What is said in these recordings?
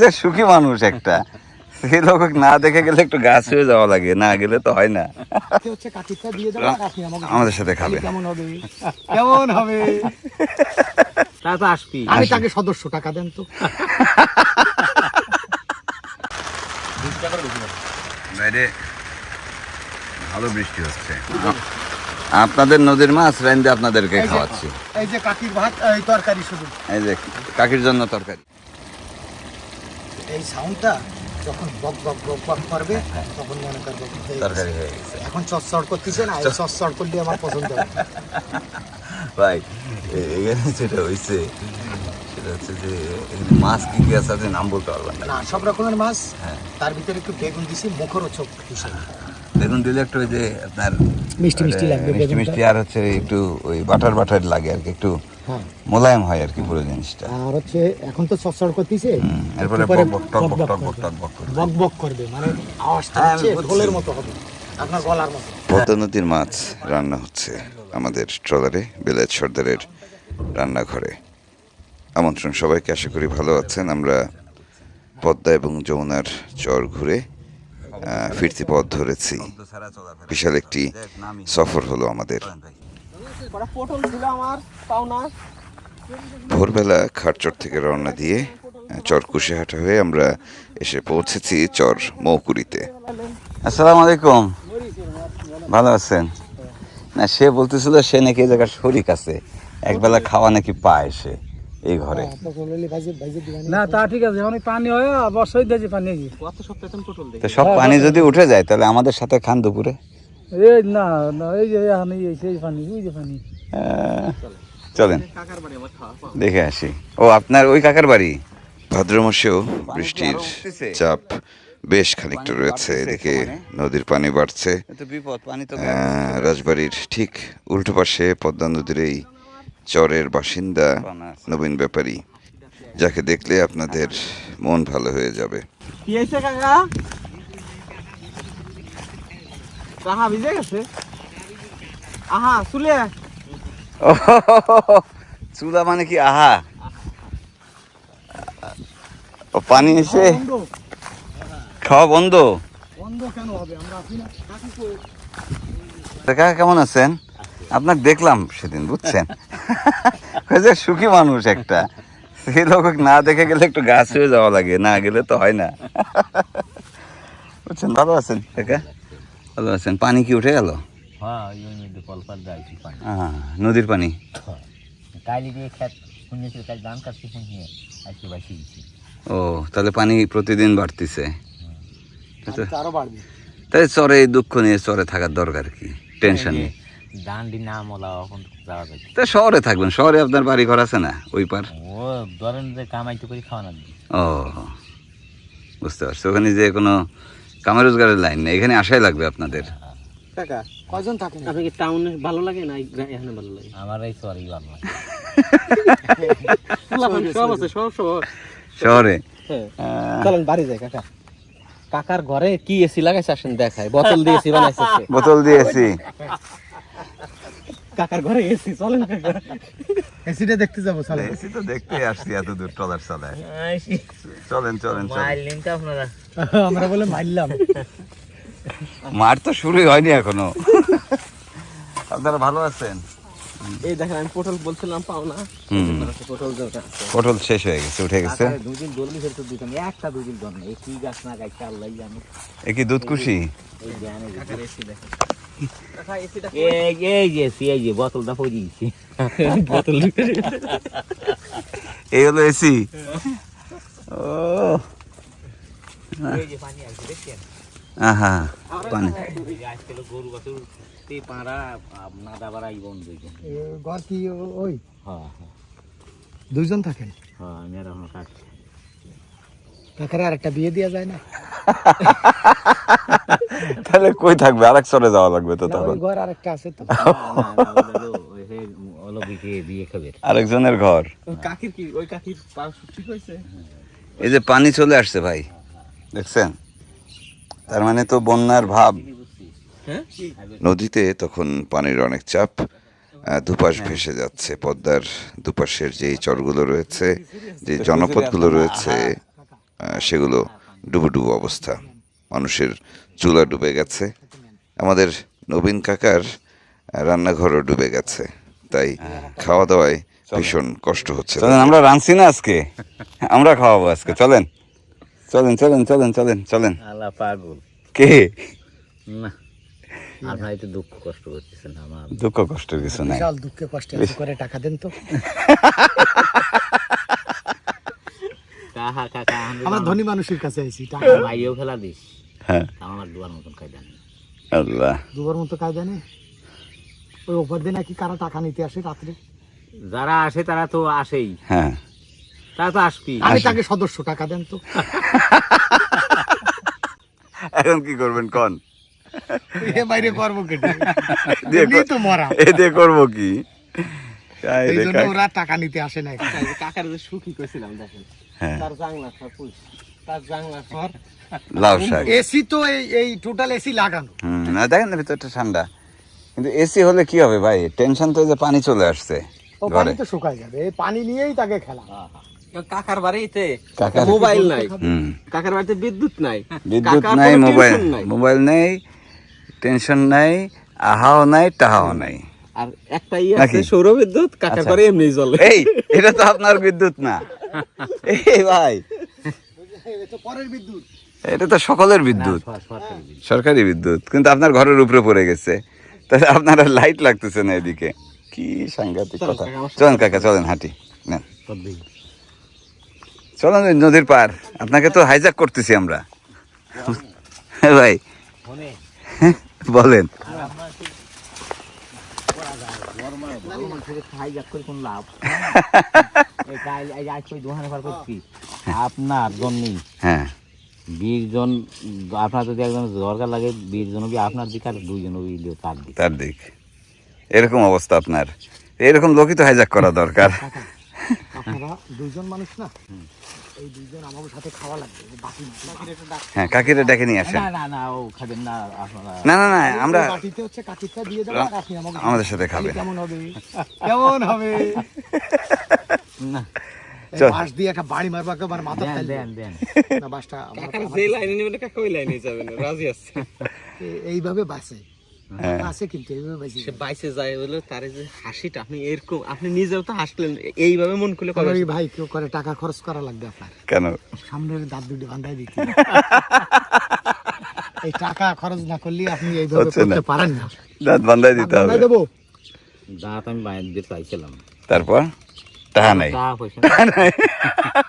যে সুখী মানুষ একটা। সেই লোক না দেখে গেলে একটু গাছ হয়ে যাওয়া লাগে না গেলে তো হয় না। আমাদের সাথে খাবে। কেমন হবে? কেমন হবে? তা তো আসবি আমি তাকে সদস্য টাকা দেন তো। বাইরে ভালো বৃষ্টি হচ্ছে। আপনাদের নদীর মাছ রাইন্দে আপনাদেরকে খাওয়াচ্ছি। এই যে কাকির ভাত এই তরকারি শুধু। এই যে কাকির জন্য তরকারি। এই সাউন্ডটা যখন বক বক বক বক করবে তখন মনে করব তরকারি হয়ে গেছে। এখন চচ্চড় করতেছে না চচ্চড় করলে আমার পছন্দ ভাই এখানে যেটা হয়েছে সেটা হচ্ছে যে মাছ কি কি আছে নাম বলতে পারবেন না। সব রকমের মাছ হ্যাঁ। তার ভিতরে একটু বেগুন দিছি মুখরোচক হিসেবে। বেগুন দিলে একটু ওই যে আপনার মিষ্টি মিষ্টি লাগবে মিষ্টি মিষ্টি আর হচ্ছে একটু ওই বাটার বাটার লাগে আর কি একটু মোলায়েম হয় আর কি পুরো জিনিসটা। আর হচ্ছে এখন তো চচ্চড় করতেছে এরপরে বক বক টক বক টক বক টক বক করবে। বক বক করবে মানে আওয়াজটা হ্যাঁ, হচ্ছে ঢোলের মতো হবে আপনার গলার মতো। পদ্মা নদীর মাছ রান্না হচ্ছে আমাদের ট্রলারে বেলায়েত সর্দারের রান্নাঘরে। আমন্ত্রণ সবাইকে আশা করি ভালো আছেন। আমরা পদ্মা এবং যমুনার চর ঘুরে ফিরতি পথ ধরেছি। বিশাল একটি সফর হলো আমাদের। পটল ছিল আমার পাওনা ভোরবেলা খাটচর থেকে রওনা দিয়ে চর কুশিহাটা হয়ে আমরা এসে পৌঁছেছি চর মৌকুড়িতে আসসালামু আলাইকুম। ভালো আছেন? না সে বলতেছিল সে নাকি এই জায়গার শরিক আছে। একবেলা খাওয়া নাকি পায় সে এই ঘরে। না তা ঠিক আছে অনেক পানি হয় বর্ষায় পানি। সব পানি যদি উঠে যায় তাহলে আমাদের সাথে খান দুপুরে। এই না না এই যে এখন এই পানি ওই যে পানি। চলেন। কাকার বাড়ি আমার খাওয়া পাও। দেখে আসি। ও আপনার ওই কাকার বাড়ি? ভাদ্র মাসেও বৃষ্টির চাপ বেশ খানিকটা রয়েছে। এদিকে নদীর পানি বাড়ছে। বিপদ পানি তো আহ, রাজবাড়ির ঠিক উল্টো পাশে পদ্মা নদীর এই চরের বাসিন্দা নবীন ব্যাপারী যাকে দেখলে আপনাদের মন ভালো হয়ে যাবে। কি কাকা? কাহা ভিজে গেছে। আহা চুলে। চুলা মানে কি আহা? পানি এসে খাওয়া বন্ধ। কাকা কেমন আছেন? আপনাকে দেখলাম সেদিন বুঝছেন? যে সুখী মানুষ একটা। সেই লোক না দেখে গেলে একটু গাছ হয়ে যাওয়া লাগে না গেলে তো হয় না। বুঝছেন ভালো আছেন কাকা? ভালো আছেন? পানি কি উঠে গেল? হ্যাঁ নদীর পানি। গেছি। ও তাহলে পানি প্রতিদিন বাড়তিছে। আমি তো আরও বাড়বে। তাই চরে এই দুঃখ নিয়ে চরে থাকার দরকার কি? টেনশন নেই না মোলা এখন যাওয়া যায়। তা শহরে থাকবেন শহরে আপনার বাড়ি ঘর আছে না ওই পার? ও ধরেন যে কামাইতে করে খাওয়া না। ও বুঝতে পারছি। ওখানে যে কোনো কামে রোজগারের লাইন নেই এখানে আসাই লাগবে আপনাদের। কাকা কয়জন থাকেন? কি টাউনে ভালো লাগে না এখানে ভালো লাগে? আমার এই সরি ভালো লাগে। সব আছে সব সব শহরে। হ্যাঁ। চলেন বাড়ি যাই কাকা। কাকার ঘরে কি এসি লাগাইছে? আসেন দেখায় বোতল দিয়ে এসি বানাইছে সে। বোতল দিয়েছি কাকার ঘরে এসি চলেন এসিটা দেখতে যাব চলো এসি তো দেখতে আসছি এত দূর ট্রলার চালায়। চলেন চলেন চলেন। মাইলিন তো আপনারা। আমরা বলে মারলাম মার তো শুরুই হয়নি এখনও। আপনারা ভালো আছেন? এই দেখেন আমি পটল বলছিলাম পাও না। পটল পটল শেষ হয়ে গেছে উঠে গেছে। দুদিন দলবি ফেলতে দিতাম একটা দুদিন দর নেই। কি গাছ না গাইছে আল্লাহ জানে। এ কি দুধ খুশি এই জানে কাকার দেখেন। এই এই যে এসি এই যে বোতলটা পড়ে দিয়েছি বোতল এই হলো এসি। ও। আহা পানি। গরু বাছুর পাড়া নাদা বাড়াই বন্ধ ঘর কি ওই? হ্যাঁ হ্যাঁ। থাকেন? হ্যাঁ আমি আর আমার কাজ কাকারে আর একটা বিয়ে দেওয়া যায় না। তাহলে কই থাকবে? আরেক চলে যাওয়া লাগবে তো তখন। ঘর আর একটা আছে তো। আরেকজনের ঘর। কাকির কি ওই কাকির ঠিক হয়েছে? এই যে পানি চলে আসছে ভাই দেখছেন? তার মানে তো বন্যার ভাব। হ্যাঁ? নদীতে তখন পানির অনেক চাপ দুপাশ ভেসে যাচ্ছে পদ্মার দুপাশের যেই চরগুলো রয়েছে যে জনপদগুলো রয়েছে সেগুলো ডুবো ডুবো অবস্থা। মানুষের চুলা ডুবে গেছে। আমাদের নবীন কাকার রান্নাঘরও ডুবে গেছে। তাই খাওয়া দাওয়ায় ভীষণ কষ্ট হচ্ছে। চলেন আমরা রাঁধছি না আজকে। আমরা খাওয়াবো আজকে। চলেন। চলেন চলেন চলেন চলেন চলেন। পাগল। কে? না। আপনার একটু দুঃখ কষ্ট করতেছেন আমার। দুঃখ কষ্টের কিছু নাই। বিশাল দুঃখে কষ্টে করে টাকা দেন তো। কাহা কাকা আমি ধনী মানুষের কাছে আইছি টাকা। ভাইও ফেলা দিস। হ্যাঁ। আমার দুয়ার মতন খাই জানি আল্লাহ। দুবার মতো কায়দা নেই? ওই ওপর দিয়ে নাকি কারা টাকা নিতে আসে রাত্রে? যারা আসে তারা তো আসেই। হ্যাঁ। তারা তো আসবি আমি তাকে সদস্য টাকা দেন তো। এখন কি করবেন কন? এ বাইরে করব কেটে। দিয়ে তো মরা। এ দিয়ে করব কি? এই জন্য ওরা টাকা নিতে আসে না কাকার যে সুখী করেছিলাম দেখেন। হ্যাঁ। তার জাংলা সর তার জাংলা সর। লাউ শাক। এসি তো এই এই টোটাল এসি লাগানো। না দেখেন না ভিতরটা ঠান্ডা। কিন্তু এসি হলে কি হবে ভাই? টেনশন তো যে পানি চলে আসছে ও পানি ঘরে তো শুকায় যাবে। এই পানি নিয়েই তাকে খেলা। কাকার বাড়িতে মোবাইল নাই। কাকার বাড়িতে বিদ্যুৎ নাই। বিদ্যুৎ নাই মোবাইল নাই। মোবাইল নেই টেনশন নাই আহাও নাই টাহাও নাই। আর একটা ইয়ে আছে সৌর বিদ্যুৎ কাকার আচ্ছা। ঘরে এমনি জ্বলে। এই এটা তো আপনার বিদ্যুৎ না। এই ভাই। এটা তো সকলের বিদ্যুৎ। সরকারি বিদ্যুৎ। কিন্তু আপনার ঘরের উপরে পড়ে গেছে। তাহলে আপনার লাইট লাগতেছে না এদিকে। কি সাংঘাতিক কথা। চলেন কাকা চলেন হাঁটি। নেন। চলেন নদীর পার আপনাকে তো হাইজাক করতেছি আমরা। হ্যাঁ। ভাই। বলেন। আপনার জন্যই হ্যাঁ। বিশ জন আপনার যদি একজন দরকার লাগে বিশ জন আপনার দিকে আর দুইজন তার দিকে। তার দিক। এরকম অবস্থা আপনার। এরকম লোকই তো হাইজাক করা দরকার। দুইজন মানুষ না? এই দুইজন আমার সাথে খাওয়া লাগবে বাটি হ্যাঁ কাকিরে ডেকে নিয়ে আসেন। না না না ও খাবেন না আপনারা না না না আমরা বাটিতে হচ্ছে কাকিটা দিয়ে দেবো আর আপনি আমাকে আমাদের সাথে খাবেন। কেমন হবে? কেমন হবে? না। দিয়ে একটা বাড়ি মারবা একেবারে মাথা দেন দেন দেন। না বাঁশটা আমার- যে লাইনে নেবেন কাকা ওই লাইনে যাবেন রাজি আছে। এইভাবে হ্যাঁ। আছে কিন্তু সে বাইসে যায় বলে তার যে হাসিটা আপনি এরকম আপনি নিজেও তো হাসলেন এইভাবে মন খুলে ভাই কেউ করে টাকা খরচ করা লাগবে আপনার। কেন? সামনের দাঁত দুটো বান্ধাই দিতে। এই টাকা খরচ না করলে আপনি এইভাবে করতে পারেন না। দাঁত বান্ধাই দিতে হবে। দেবো। দাঁত আমি বাইরে দিয়ে চাইছিলাম তারপর? টাকা নাই। টাকা পয়সা নাই।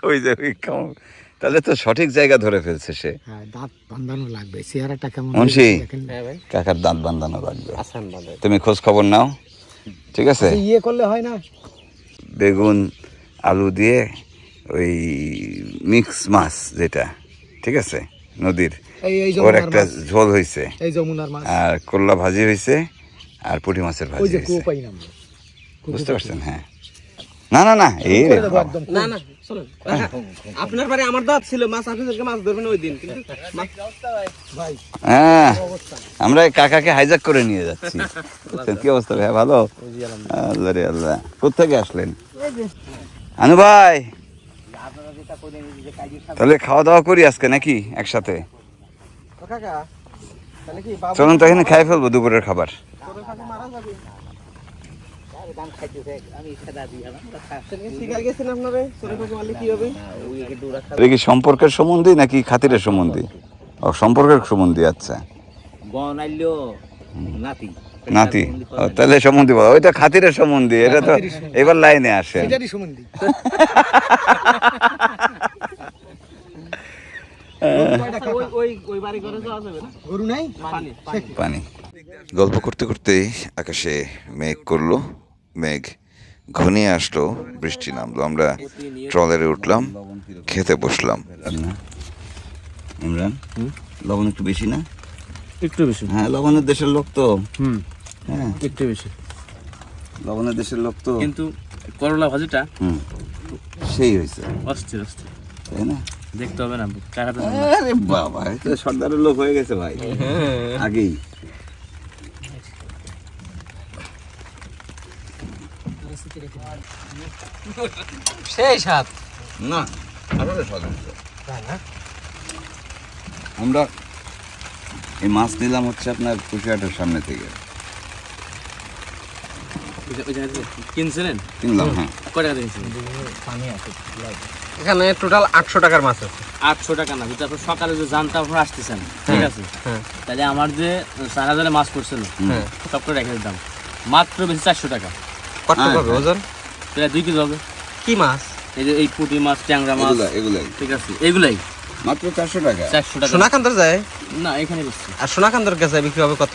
ওই যে ওই কাম- তাহলে তো সঠিক জায়গা ধরে ফেলছে সে। হ্যাঁ দাঁত বান্ধানো লাগবে। চেহারাটা কেমন মুন্সি। কাকার দাঁত বান্ধানো লাগবে। তুমি খোঁজ খবর নাও ঠিক আছে? আচ্ছা, ইয়ে করলে হয় না? বেগুন আলু দিয়ে ওই মিক্স মাছ যেটা ঠিক আছে? নদীর। ওর একটা ঝোল হয়েছে এই যমুনার মাছ। আর করলা ভাজি হয়েছে আর পুঁটি মাছের ভাজি হয়েছে বুঝতে পারছেন? হ্যাঁ। না না না এই রে না না চলেন আপনার বাড়ি আমার দাঁত ছিল মাছ আপনাদেরকে মাছ ধরবেন ওই দিন কিন্তু হ্যাঁ আমরা কাকাকে হাইজাক করে নিয়ে যাচ্ছি। কি অবস্থা ভাই ভালো? আল্লাহ রে আল্লাহ কোথেকে আসলেন? আনু ভাই তাহলে খাওয়া দাওয়া করি আজকে নাকি একসাথে? কাকা তাহলে কি বাবু চলুন তো এখানে খাই ফেলব দুপুরের খাবার। দাম খাইতেছে আমি খেদা দিই কি সম্পর্কের সম্বন্ধে নাকি খাতিরের সম্বন্ধে? ও সম্পর্কের সম্বন্ধে আচ্ছা। নাতি। নাতি? ও, তাহলে সম্বন্ধে বলো। ওইটা খাতিরের সম্বন্ধে এটা তো এবার লাইনে আসে। এটারই সম্বন্ধে। ওই ওই ওই বাড়ি করে যাওয়া যাবে না? গরু নাই? পানি। পানি। পানি। গল্প করতে করতেই আকাশে মেঘ করল। মেঘ ঘনিয়ে আসলো বৃষ্টি নামলো। আমরা ট্রলারে উঠলাম খেতে বসলাম। ইমরান? লবণ একটু বেশি না? একটু বেশি। হ্যাঁ লবণের দেশের লোক তো। হুম। হ্যাঁ। একটু বেশি। লবণের দেশের লোক তো। কিন্তু করলা ভাজিটা হুম। সেই হয়েছে। অস্থির অস্থির। তাই না? দেখতে হবে না কাকাটা আরে বাবা সর্দারের লোক হয়ে গেছে ভাই। আগেই। সেই না আসলে স্বাদ তাই না? আমরা এই মাছ নিলাম হচ্ছে আপনার কুশিয়াটার সামনে থেকে। কিনছিলেন? কিনলাম হ্যাঁ। কয় টাকা কিনছিলেন? এখানে টোটাল আটশো টাকার মাছ আছে। আটশো টাকা না যদি আপনি সকালে যে জানটা আপনার আসতেছেন ঠিক আছে? তাহলে আমার যে চার হাজারে মাছ পড়ছিল সব করে রেখে দিতাম। মাত্র বেশি চারশো টাকা। কত ওজন? প্রায় দুই কেজি হবে। কি মাছ? এই যে এই পুঁটি মাছ ট্যাংরা মাছ। এগুলা এগুলাই। ঠিক আছে এইগুলাই মাত্র চারশো টাকা। চারশো টাকা। সোনাকান্তর যায়? না এখানে বেশি আর সোনাকান্তর কাছে বিক্রি হবে কত?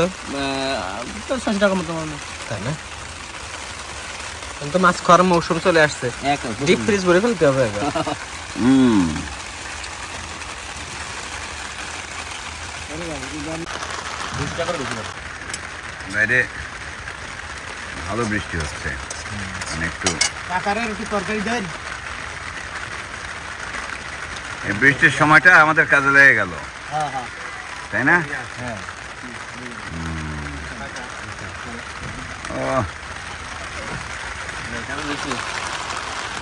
টাকা মতো তাই না? এখন তো মাছ খাওয়ার মৌসুম চলে আসছে। এক ডিপ ফ্রিজ ভরে ফেলতে হবে। হুম। ভালো বৃষ্টি হচ্ছে। মানে একটু কাকারের একটু তরকারি দেন। এই বৃষ্টির সময়টা আমাদের কাজে লেগে গেল। হ্যাঁ হ্যাঁ। তাই না? হ্যাঁ।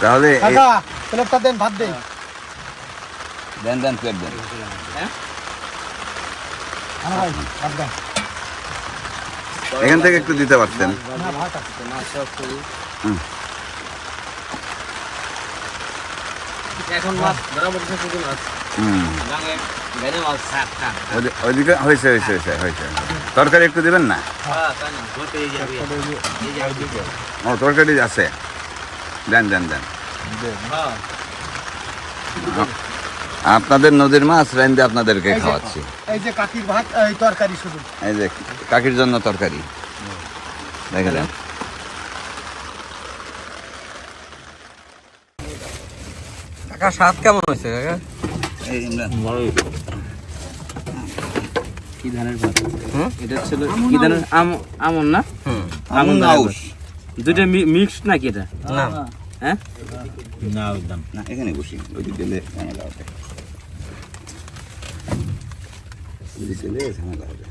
তাহলে প্লেটটা দেন ভাত দেন। দেন দেন প্লেট দেন। হ্যাঁ ভাই ভাত দেন। এখান থেকে একটু দিতে পারতেন। এখন মাছ মাছ হুম ওইদিকে হয়েছে হয়েছে হয়েছে হয়েছে। তরকারি একটু দেবেন না? ও তরকারি আছে। দেন দেন দেন। আপনাদের নদীর মাছ রাইন্দে আপনাদেরকে খাওয়াচ্ছি। এই যে কাকির ভাত এই তরকারি শুধু। এই যে কাকির জন্য তরকারি। দেখে দেন কাকা স্বাদ কেমন হয়েছে কাকা? এই ইমরান। কি ধানের ভাত? এটা ছিল কি ধানের? আম আমন না? হুম। আমন। ভাত। দুইটা মিক্স নাকি এটা? না। হ্যাঁ? না একদম। না এখানে বসি। ওই দিক গেলে ঝামেলা হবে।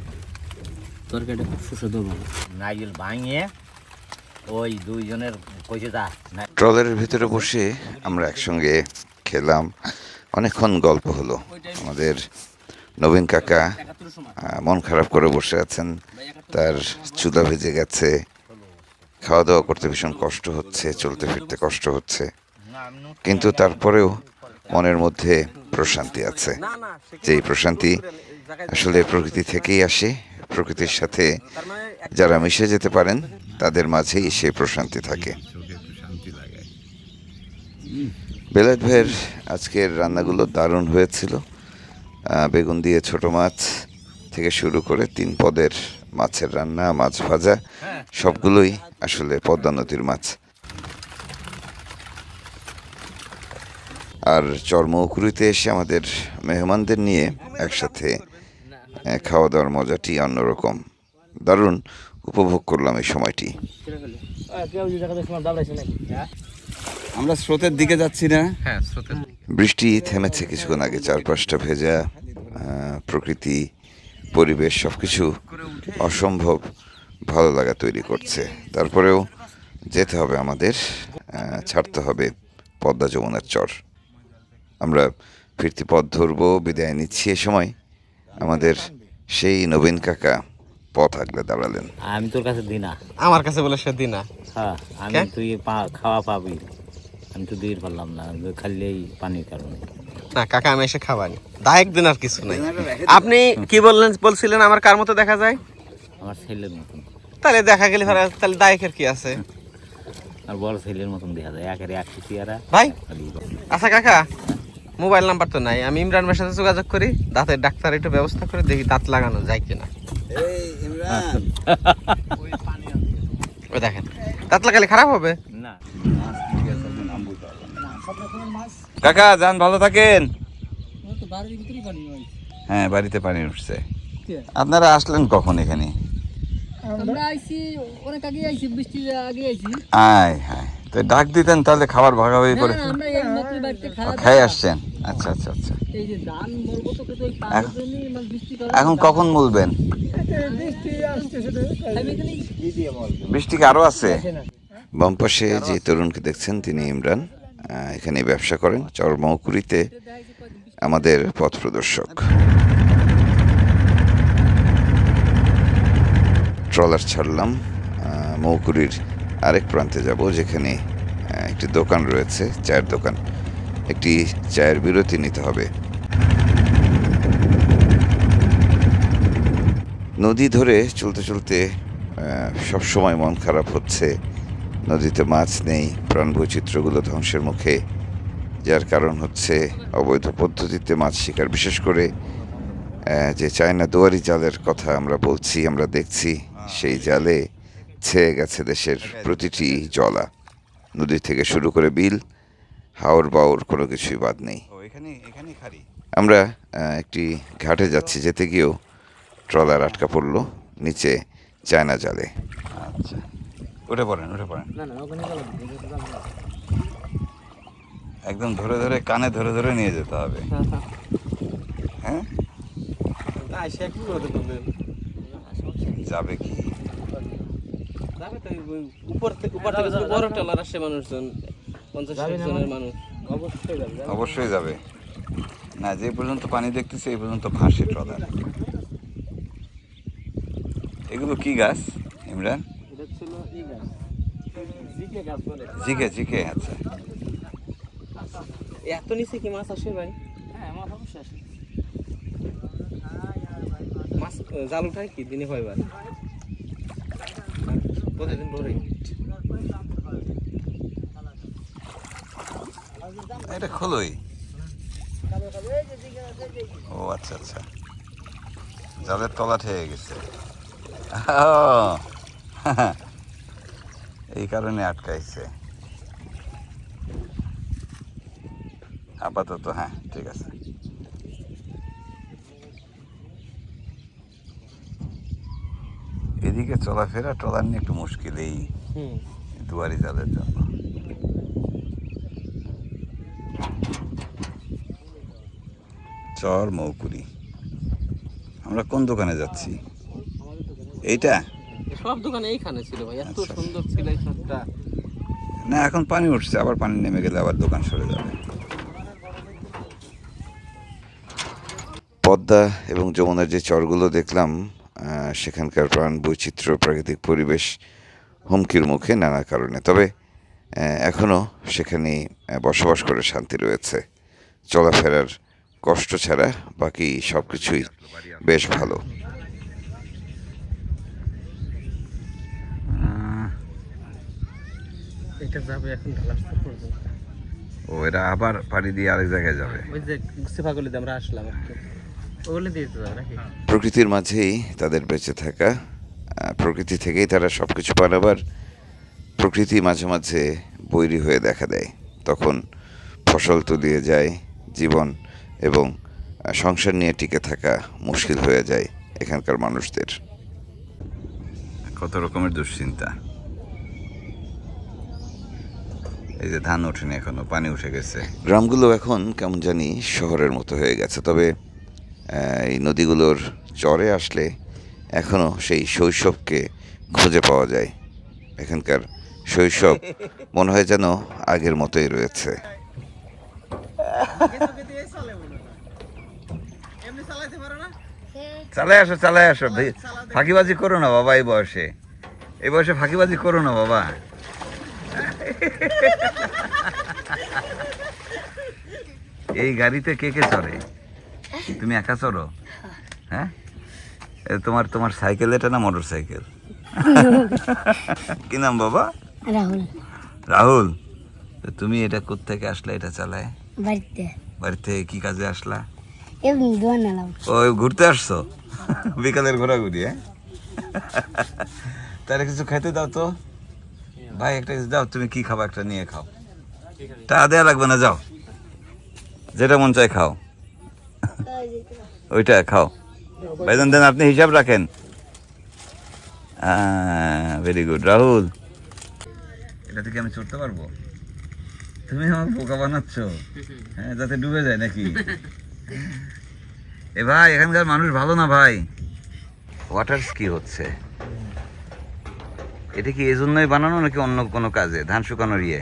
তরকারিটা খুব সুস্বাদু ভালো নাইজেল ভাঙিয়ে ওই দুইজনের কইছে ট্রলারের ভিতরে বসে আমরা একসঙ্গে খেলাম। অনেকক্ষণ গল্প হলো। আমাদের নবীন কাকা মন খারাপ করে বসে আছেন। তার চুলা ভেজে গেছে। খাওয়া দাওয়া করতে ভীষণ কষ্ট হচ্ছে চলতে ফিরতে কষ্ট হচ্ছে। কিন্তু তারপরেও মনের মধ্যে প্রশান্তি আছে। যে এই প্রশান্তি আসলে প্রকৃতি থেকেই আসে প্রকৃতির সাথে যারা মিশে যেতে পারেন তাদের মাঝেই সে প্রশান্তি থাকে। বেলাত ভাইয়ের আজকের রান্নাগুলো দারুণ হয়েছিল। বেগুন দিয়ে ছোট মাছ থেকে শুরু করে তিন পদের মাছের রান্না মাছ ভাজা সবগুলোই আসলে পদ্মা নদীর মাছ। আর চর্মকুড়িতে এসে আমাদের মেহমানদের নিয়ে একসাথে খাওয়া দাওয়ার মজাটি অন্যরকম। দারুণ উপভোগ করলাম এই সময়টি। আমরা স্রোতের দিকে যাচ্ছি না? হ্যাঁ বৃষ্টি থেমেছে কিছুক্ষণ আগে চারপাশটা ভেজা প্রকৃতি পরিবেশ সব কিছু অসম্ভব ভালো লাগা তৈরি করছে। তারপরেও যেতে হবে আমাদের ছাড়তে হবে পদ্মা যমুনার চর। আমরা ফিরতি পথ ধরবো বিদায় নিচ্ছি এ সময়। আমাদের সেই নবীন কাকা পথ আগলে দাঁড়ালেন। আমি তোর কাছে দিই না আমার কাছে বলে সে দিনা। হ্যাঁ আমি? তুই পা- খাওয়া পাবি। আমি তো দিয়ে পারলাম না খালি এই পানির কারণে। না কাকা আমি এসে খাবানি। দায়ক দিন আর কিছু নাই। আপনি কি বললেন বলছিলেন আমার কার মতো দেখা যায়? আমার ছেলের মতন। তাহলে দেখা গেলে ফেরা তাহলে দায়কের কি আছে? আর বড় ছেলের মতন দেখা যায় একের এক চেয়ারা ভাই আচ্ছা কাকা। মোবাইল নাম্বার তো নাই। আমি ইমরান ভাইয়ের সাথে যোগাযোগ করি দাঁতের ডাক্তার একটু ব্যবস্থা করে দেখি দাঁত লাগানো যায় কিনা। ওই দেখেন দাঁত লাগালে খারাপ হবে? না। কাকা যান ভালো থাকেন? হ্যাঁ। বাড়িতে পানি উঠছে। আপনারা আসলেন কখন এখানে? আমরা আইছি অনেক আগে আইছি বৃষ্টির আগে আইছি। আয় হ্যাঁ। তো ডাক দিতেন তাহলে খাবার ভাগাভাগি করে খাওয়া খাই আসছেন। আচ্ছা আচ্ছা আচ্ছা। এখন- মানে কখন বলবেন? আমি এখানে বৃষ্টি কি আরও আছে? বাম পাশে যে তরুণকে দেখছেন তিনি ইমরান। এখানে ব্যবসা করেন চরমকুড়িতে আমাদের পথ প্রদর্শক। ট্রলার ছাড়লাম মৌকুরির আরেক প্রান্তে যাব যেখানে একটি দোকান রয়েছে, চায়ের দোকান। একটি চায়ের বিরতি নিতে হবে। নদী ধরে চলতে চলতে সব সময় মন খারাপ হচ্ছে। নদীতে মাছ নেই, প্রাণ বৈচিত্র্যগুলো ধ্বংসের মুখে। যার কারণ হচ্ছে অবৈধ পদ্ধতিতে মাছ শিকার। বিশেষ করে যে চায়না দুয়ারি জালের কথা আমরা বলছি, আমরা দেখছি, সেই জালে ছেয়ে গেছে দেশের প্রতিটি জলা। নদী থেকে শুরু করে বিল হাওর বাওর কোনো কিছুই বাদ নেই। আমরা একটি ঘাটে যাচ্ছি যেতে গিয়েও ট্রলার আটকা পড়ল নিচে চায়না জালে। আচ্ছা। উঠে পড়েন উঠে পড়েন। একদম ধরে ধরে কানে ধরে ধরে নিয়ে যেতে হবে। হ্যাঁ? যাবে কি? উপর থেকে উপর থেকে বড় আসে মানুষজন পঞ্চাশ জনের মানুষ। অবশ্যই যাবে না যে পর্যন্ত পানি দেখতেছি এই পর্যন্ত ভাসে ট্রলার। এগুলো কি গাছ ইমরান? এটা ছিল ই গাছ। জিকে জিকে জিকে আচ্ছা। এত নিচে কি মাছ আসে ভাই? হ্যাঁ মাছ অবশ্যই আসে। মাছ জাল উঠায় কি? দিনে কয়বার? প্রতিদিন ভোরে এটা খোলোই। ও আচ্ছা আচ্ছা। জালের তলা ঠেয়ে গেছে। এই কারণে আটকাইছে। আপাতত হ্যাঁ ঠিক আছে। এদিকে চলাফেরা ট্রলার নিয়ে একটু মুশকিল এই দুয়ারি জালের জন্য। চর মৌকুরি। আমরা কোন দোকানে যাচ্ছি? এইটা? সব দোকানে এইখানে ছিল ভাই এত আচ্ছা। সুন্দর ছিল এই ছাদটা। না এখন পানি উঠছে আবার পানি নেমে গেলে আবার দোকান সরে যাবে। পদ্মা এবং যমুনার যে চরগুলো দেখলাম সেখানকার প্রাণ বৈচিত্র্য প্রাকৃতিক পরিবেশ হুমকির মুখে নানা কারণে। তবে এখনও সেখানে বসবাস করে শান্তি রয়েছে। চলাফেরার কষ্ট ছাড়া বাকি সব কিছুই বেশ ভালো। এটা যাবে এখন ঢালাস্তা পর্যন্ত। ও এরা আবার পানি দিয়ে আরেক জায়গায় যাবে। ওই যে আমরা আসলাম আর কি নাকি? প্রকৃতির মাঝেই তাদের বেঁচে থাকা প্রকৃতি থেকেই তারা সব কিছু পান। আবার প্রকৃতি মাঝে মাঝে বৈরি হয়ে দেখা দেয়। তখন ফসল তো দিয়ে যায় জীবন এবং সংসার নিয়ে টিকে থাকা মুশকিল হয়ে যায় এখানকার মানুষদের। কত রকমের দুশ্চিন্তা। এই যে ধান ওঠেনি এখনও পানি উঠে গেছে। গ্রামগুলো এখন কেমন জানি শহরের মতো হয়ে গেছে। তবে এই নদীগুলোর চরে আসলে এখনও সেই শৈশবকে খুঁজে পাওয়া যায়। এখানকার শৈশব মনে হয় যেন আগের মতোই রয়েছে। চালাই আসো চালাই আসো। ফাঁকিবাজি করো না বাবা এই বয়সে। এই বয়সে ফাঁকিবাজি করো না বাবা। এই গাড়িতে কে কে চড়ে? তুমি একা চড়ো? হ্যাঁ? এ তোমার তোমার সাইকেল এটা না মোটর সাইকেল কি নাম বাবা? রাহুল। রাহুল? তো তুমি এটা কোত্থেকে আসলে এটা চালায়? বাড়িতে। বাড়ি থেকে কি কাজে আসলা? ও ঘুরতে আসছো? বিকালের ঘোরাঘুরি হ্যাঁ? তাহলে কিছু খেতে দাও তো। ভাই একটা কিছু দাও তুমি কি খাবা একটা নিয়ে খাও। টাকা দেওয়া লাগবে না যাও। যেটা মন চায় খাও। ওইটা খাও। ভাইজান দেন আপনি হিসাব রাখেন। Very good Rahul. এটা থেকে আমি চড়তে পারব? তুমি আমার বোকা বানাচ্ছ। হ্যাঁ যাতে ডুবে যায় নাকি? এ ভাই এখানকার মানুষ ভালো না ভাই? ওয়াটার কি হচ্ছে? এটা কি এই জন্যই বানানো নাকি অন্য কোনো কাজে? ধান শুকানোর ইয়ে?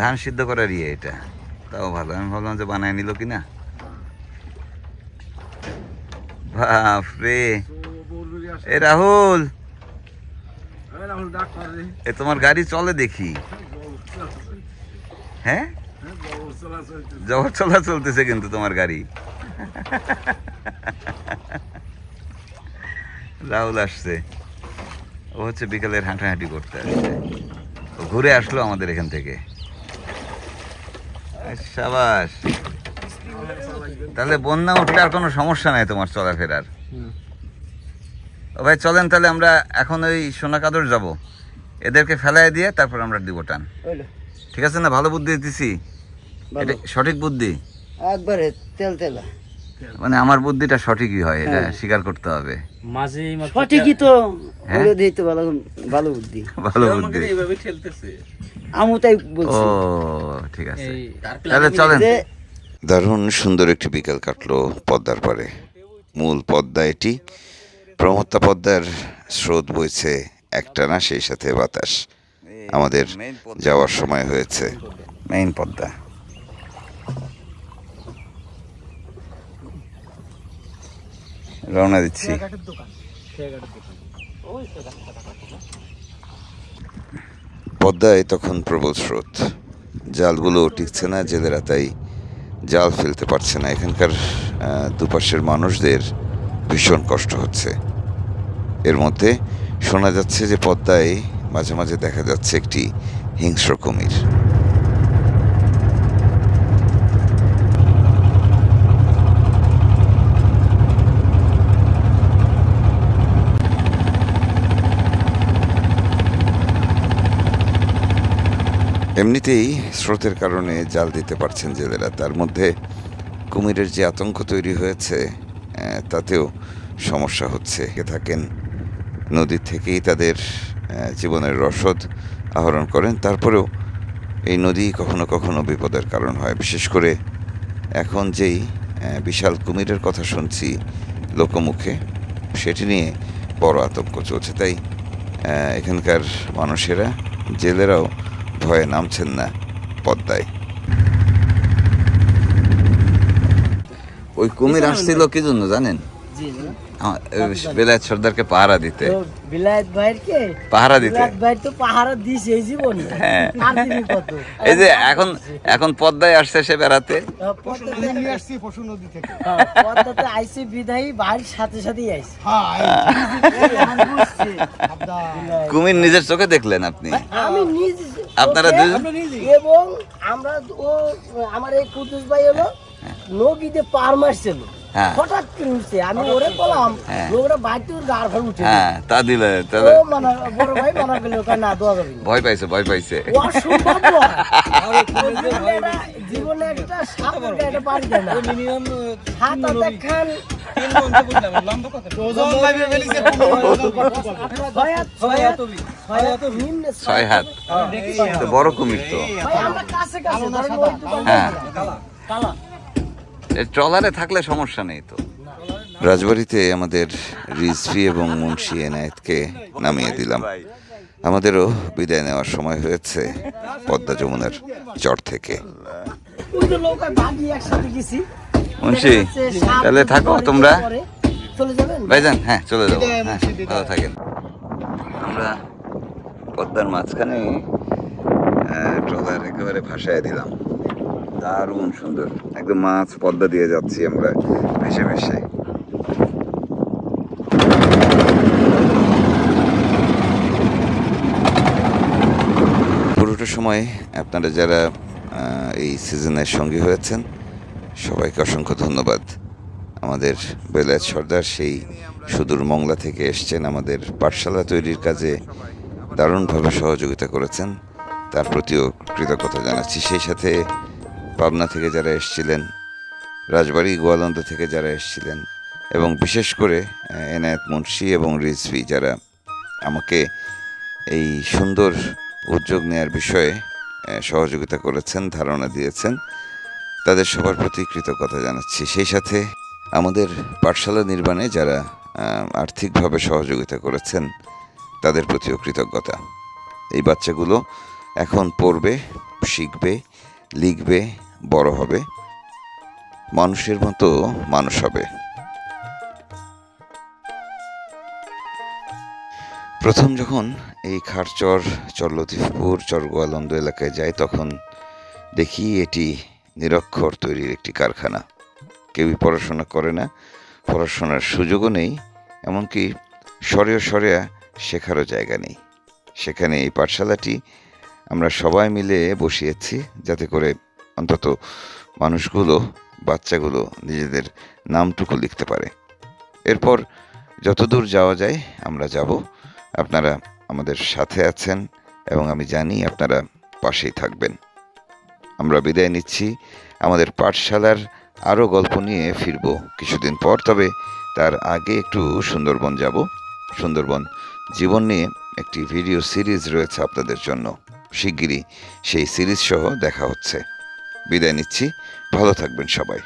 ধান সিদ্ধ করার ইয়ে এটা। তাও ভালো আমি ভাবলাম যে বানায় নিল কি না বাপরে। এ রাহুল। এ, তোমার গাড়ি চলে দেখি। হ্যাঁ? জবর চলা চলতেছে কিন্তু তোমার গাড়ি। রাহুল আসছে। ও হচ্ছে বিকালের হাঁটাহাঁটি করতে আসছে। ঘুরে আসলো আমাদের এখান থেকে। সাবাস। তাহলে বন্যা উঠলে আর কোনো সমস্যা নাই তোমার চলাফেরার। ও ভাই চলেন তাহলে আমরা এখন ওই সোনাকাদর যাব। এদেরকে ফেলাই দিয়ে তারপর আমরা দিব টান। ঠিক আছে না? ভালো বুদ্ধি দিতেছি? এটা সঠিক বুদ্ধি? একবারে তেল তেলা। মানে আমার বুদ্ধিটা সঠিকই হয় এটা স্বীকার করতে হবে। মাঝে সঠিকই তো। হ্যাঁ? তো ভালো ভালো বুদ্ধি। ভালো বুদ্ধি। আমি তাই ও ঠিক আছে। তাহলে চলেন। দারুণ সুন্দর একটি বিকেল কাটলো পদ্মার পারে মূল পদ্মা এটি। প্রমত্তা পদ্মার স্রোত বইছে একটানা সেই সাথে বাতাস। আমাদের যাওয়ার সময় হয়েছে। মেইন পদ্মা। রওনা দিচ্ছি। পদ্মায় তখন প্রবল স্রোত। জালগুলো টিকছে না জেলেরা তাই জাল ফেলতে পারছে না। এখানকার দুপাশের মানুষদের ভীষণ কষ্ট হচ্ছে। এর মধ্যে শোনা যাচ্ছে যে পদ্মায় মাঝে মাঝে দেখা যাচ্ছে একটি হিংস্র কুমির। এমনিতেই স্রোতের কারণে জাল দিতে পারছেন জেলেরা। তার মধ্যে কুমিরের যে আতঙ্ক তৈরি হয়েছে তাতেও সমস্যা হচ্ছে। থাকেন নদীর থেকেই তাদের জীবনের রসদ আহরণ করেন। তারপরেও এই নদী কখনো কখনো বিপদের কারণ হয়। বিশেষ করে এখন যেই বিশাল কুমিরের কথা শুনছি লোকমুখে, সেটি নিয়ে বড় আতঙ্ক চলছে। তাই এখানকার মানুষেরা, জেলেরাও ভয়ে নামছেন না পদ্মায় ওই কুমির আসছিল কি জন্য জানেন বেলায়েত সর্দারকে পাহারা দিতে বিলায়ত ভাইয়ের কে পাহারা দিতে ভাই তো পাহারা দিছে এই জীবনে হ্যাঁ। এই যে এখন এখন পদ্মায় আসছে সে বেড়াতে হ্যাঁ, পদ্মাতে আইসি বিদায়ী বাড়ির সাথে সাথেই আইসি কুমির নিজের চোখে দেখলেন আপনি আমি নিজ আপনারা এবং আমরা ও আমার এই কুতুস ভাই হলো নদীতে পার মারছিল হ্যাঁ। হঠাৎ করে উঠছে আমি ওরে বললাম হ্যাঁ। ওরা ঘর উঠে হ্যাঁ তা দিলে ও তাহলে মানা বড় ভাই মানা গেল না দোয়া যাবে ভয় পাইছে ভয় পাইছে। অসম্ভব জীবনে একটা- সাপ একটা পারি দেয় না। হাত হাতে খান। ছয় হাত ছয় হাত ছয় হাত নিম্নে ছয় হাত। তো বড় কুমির তো। হ্যাঁ। ট্রলারে থাকলে সমস্যা নেই তো? রাজবাড়িতে আমাদের রিজভি এবং মুন্সি এনায়েতকে নামিয়ে দিলাম। আমাদেরও বিদায় নেওয়ার সময় হয়েছে পদ্মা যমুনার চর থেকে। মুন্সি তাহলে থাকো তোমরা। ভাইজান হ্যাঁ চলে যাব। হ্যাঁ ভালো থাকেন। আমরা পদ্মার মাঝখানে ট্রলার একেবারে ভাসায় দিলাম। দারুণ সুন্দর। একদম মাছ পদ্মা দিয়ে যাচ্ছি আমরা ভেসে ভেসে। পুরোটা সময় আপনারা যারা এই সিজনের সঙ্গী হয়েছেন, সবাইকে অসংখ্য ধন্যবাদ। আমাদের বেলায়েত সর্দার সেই সুদূর মংলা থেকে এসছেন, আমাদের পাঠশালা তৈরির কাজে দারুণভাবে সহযোগিতা করেছেন। তার প্রতিও কৃতজ্ঞতা জানাচ্ছি। সেই সাথে পাবনা থেকে যারা এসছিলেন, রাজবাড়ি গোয়ালন্দ থেকে যারা এসছিলেন, এবং বিশেষ করে এনায়েত মুন্সি এবং রিজভি যারা আমাকে এই সুন্দর উদ্যোগ নেয়ার বিষয়ে সহযোগিতা করেছেন, ধারণা দিয়েছেন, তাদের সবার প্রতি কৃতজ্ঞতা জানাচ্ছি। সেই সাথে আমাদের পাঠশালা নির্মাণে যারা আর্থিকভাবে সহযোগিতা করেছেন, তাদের প্রতিও কৃতজ্ঞতা। এই বাচ্চাগুলো এখন পড়বে, শিখবে লিখবে, বড় হবে। মানুষের মতো মানুষ হবে। প্রথম যখন এই খারচর চর লতিফপুর চর গোয়ালন্দ এলাকায় যাই, তখন দেখি এটি নিরক্ষর তৈরির একটি কারখানা। কেউই পড়াশোনা করে না, পড়াশোনার সুযোগও নেই, এমনকি সরিয়া সরেয়া শেখারও জায়গা নেই। সেখানে এই পাঠশালাটি আমরা সবাই মিলে বসিয়েছি যাতে করে অন্তত মানুষগুলো, বাচ্চাগুলো নিজেদের নামটুকু লিখতে পারে। এরপর যতদূর যাওয়া যায় আমরা যাব। আপনারা আমাদের সাথে আছেন এবং আমি জানি আপনারা পাশেই থাকবেন। আমরা বিদায় নিচ্ছি। আমাদের পাঠশালার আরও গল্প নিয়ে ফিরব কিছুদিন পর, তবে তার আগে একটু সুন্দরবন যাব। সুন্দরবন জীবন নিয়ে একটি ভিডিও সিরিজ রয়েছে আপনাদের জন্য। শিগগিরই সেই সিরিজ সহ দেখা হচ্ছে। বিদায় নিচ্ছি। ভালো থাকবেন সবাই।